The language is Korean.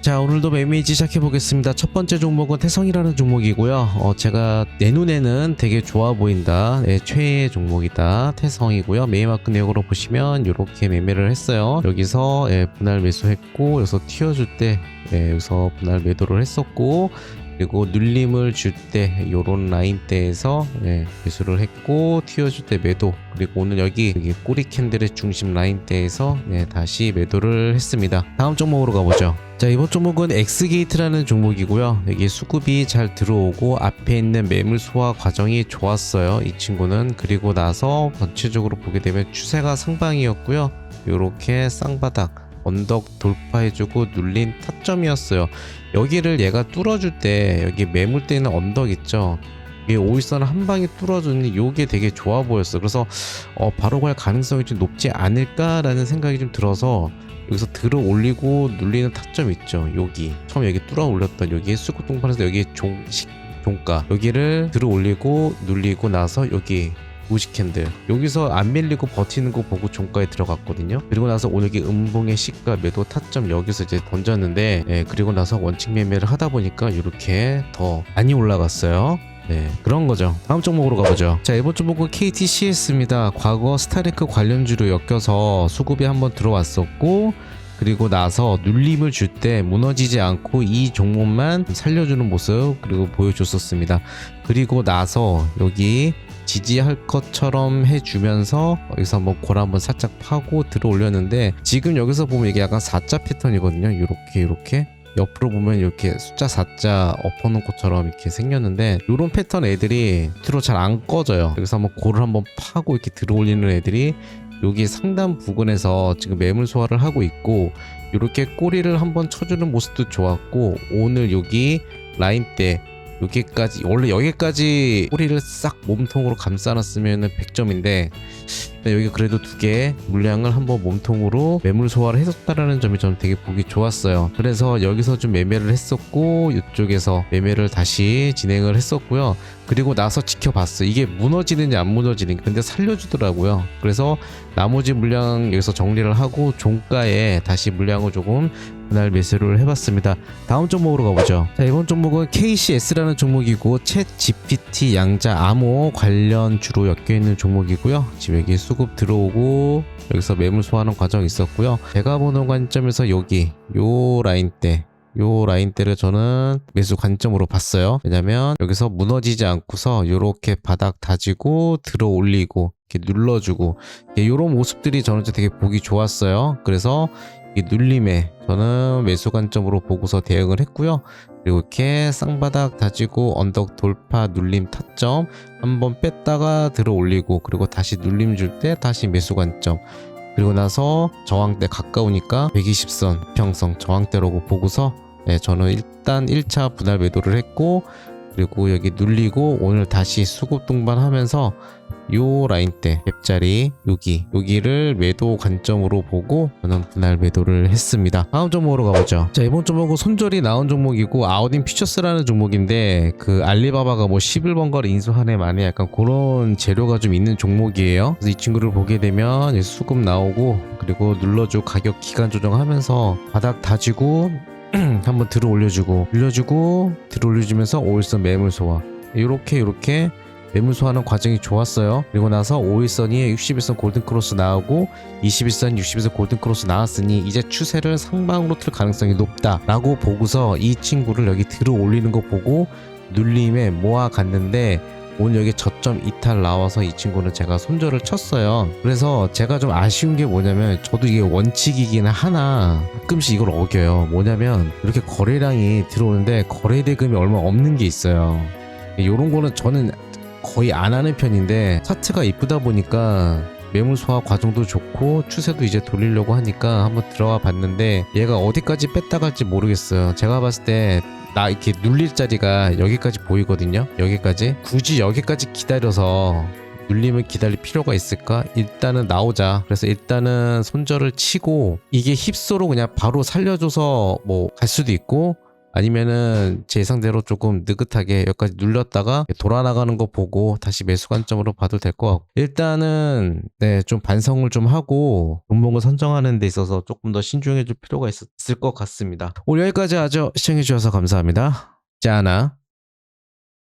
자 오늘도 매매지 시작해 보겠습니다. 첫 번째 종목은 태성이라는 종목이고요. 어, 제가 내 눈에는 되게 좋아 보인다. 네, 최애 종목이다. 태성이고요. 매매마크 내역으로 보시면 이렇게 매매를 했어요. 여기서 예, 분할 매수했고 여기서 튀어줄 때 예, 여기서 분할 매도를 했었고 그리고 눌림을 줄 때 요런 라인대에서 예, 매수를 했고 튀어줄 때 매도. 그리고 오늘 여기, 여기 꼬리 캔들의 중심 라인대에서 예, 다시 매도를 했습니다. 다음 종목으로 가보죠. 자 이번 종목은 엑스게이트라는 종목이고요. 여기 수급이 잘 들어오고 앞에 있는 매물 소화 과정이 좋았어요 이 친구는. 그리고 나서 전체적으로 보게 되면 추세가 상방이었고요. 요렇게 쌍바닥 언덕 돌파해주고 눌린 타점이었어요. 여기를 얘가 뚫어줄 때 여기 매물대 있는 언덕 있죠? 이게 오일선을 한 방에 뚫어주니 요게 되게 좋아 보였어 그래서 어, 바로 갈 가능성이 좀 높지 않을까라는 생각이 좀 들어서 여기서 들어 올리고 눌리는 타점 있죠? 여기. 처음 여기 뚫어 올렸던 여기 수급 동판에서 여기 종식 종가. 여기를 들어 올리고 눌리고 나서 여기 우식 캔들 여기서 안 밀리고 버티는 거 보고 종가에 들어갔거든요 그리고 나서 오늘 이 음봉의 시가 매도 타점 여기서 이제 던졌는데 예, 그리고 나서 원칙 매매를 하다 보니까 이렇게 더 많이 올라갔어요 네, 그런 거죠. 다음 종목으로 가보죠. 자, 이번 종목은 KTCS입니다. 과거 스타레크 관련주로 엮여서 수급이 한번 들어왔었고, 그리고 나서 눌림을 줄 때 무너지지 않고 이 종목만 살려주는 모습 그리고 보여줬었습니다. 그리고 나서 여기 지지할 것처럼 해주면서 여기서 한번 골 한번 살짝 파고 들어 올렸는데 지금 여기서 보면 이게 약간 4자 패턴이거든요. 이렇게 이렇게 옆으로 보면 이렇게 숫자 4자 엎어놓은 것처럼 이렇게 생겼는데 이런 패턴 애들이 뒤로 잘 안 꺼져요. 그래서 한번 골을 한번 파고 이렇게 들어 올리는 애들이 여기 상단 부근에서 지금 매물 소화를 하고 있고 이렇게 꼬리를 한번 쳐주는 모습도 좋았고 오늘 여기 라인 때 여기까지 원래 여기까지 꼬리를 싹 몸통으로 감싸놨으면 100점인데 여기 그래도 두 개 물량을 한번 몸통으로 매물 소화를 해줬다라는 점이 저는 되게 보기 좋았어요. 그래서 여기서 좀 매매를 했었고 이쪽에서 매매를 다시 진행을 했었고요. 그리고 나서 지켜봤어요. 이게 무너지는지 안 무너지는지 근데 살려주더라고요. 그래서 나머지 물량 여기서 정리를 하고 종가에 다시 물량을 조금 분할 매수를 해봤습니다. 다음 종목으로 가보죠. 자 이번 종목은 KCS라는 종목이고 챗 GPT 양자 암호 관련 주로 엮여 있는 종목이고요. 지금 여기 수급 들어오고 여기서 매물 소화하는 과정이 있었고요. 제가 보는 관점에서 여기 요 라인대 요 라인대를 저는 매수 관점으로 봤어요. 왜냐면 여기서 무너지지 않고서 이렇게 바닥 다지고 들어 올리고 이렇게 눌러주고 이런 모습들이 저는 되게 보기 좋았어요. 그래서 이 눌림에 저는 매수 관점으로 보고서 대응을 했고요. 그리고 이렇게 쌍바닥 다지고 언덕 돌파 눌림 타점 한번 뺐다가 들어 올리고 그리고 다시 눌림 줄 때 다시 매수 관점 그리고 나서 저항대 가까우니까 120선 평성 저항대라고 보고서 네, 저는 일단 1차 분할 매도를 했고 그리고 여기 눌리고 오늘 다시 수급 동반하면서 요 라인대 갭자리 여기 여기를 매도 관점으로 보고 저는 분할 매도를 했습니다. 다음 종목으로 가보죠. 자 이번 종목은 손절이 나온 종목이고 아우딘 퓨처스라는 종목인데 그 알리바바가 뭐 11번가를 인수한 애 만에 약간 그런 재료가 좀 있는 종목이에요. 그래서 이 친구를 보게 되면 수급 나오고 그리고 눌러주고 가격 기간 조정하면서 바닥 다지고 한번 들어 올려주고 올려주고 들어 올려주면서 오일선 매물 소화 이렇게 이렇게 매물 소화하는 과정이 좋았어요. 그리고 나서 5일선 이 61선 골든 크로스 나오고 21선 61선 골든 크로스 나왔으니 이제 추세를 상방으로 틀 가능성이 높다라고 보고서 이 친구를 여기 들어 올리는 거 보고 눌림에 모아 갔는데 오늘 여기 저점 이탈 나와서 이 친구는 제가 손절을 쳤어요. 그래서 제가 좀 아쉬운 게 뭐냐면 저도 이게 원칙이기는 하나 가끔씩 이걸 어겨요. 뭐냐면 이렇게 거래량이 들어오는데 거래 대금이 얼마 없는 게 있어요. 이런 거는 저는 거의 안 하는 편인데 차트가 이쁘다 보니까 매물 소화 과정도 좋고 추세도 이제 돌리려고 하니까 한번 들어가 봤는데 얘가 어디까지 뺐다 갈지 모르겠어요. 제가 봤을 때 나 이렇게 눌릴 자리가 여기까지 보이거든요. 여기까지 굳이 여기까지 기다려서 눌림을 기다릴 필요가 있을까? 일단은 나오자. 그래서 일단은 손절을 치고 이게 힙소로 그냥 바로 살려줘서 뭐 갈 수도 있고 아니면은 제 예상대로 조금 느긋하게 여기까지 눌렸다가 돌아 나가는 거 보고 다시 매수 관점으로 봐도 될 것 같고 일단은 네 좀 반성을 좀 하고 종목을 선정하는 데 있어서 조금 더 신중해질 필요가 있, 을 것 같습니다. 오늘 여기까지 하죠. 시청해 주셔서 감사합니다. 짜나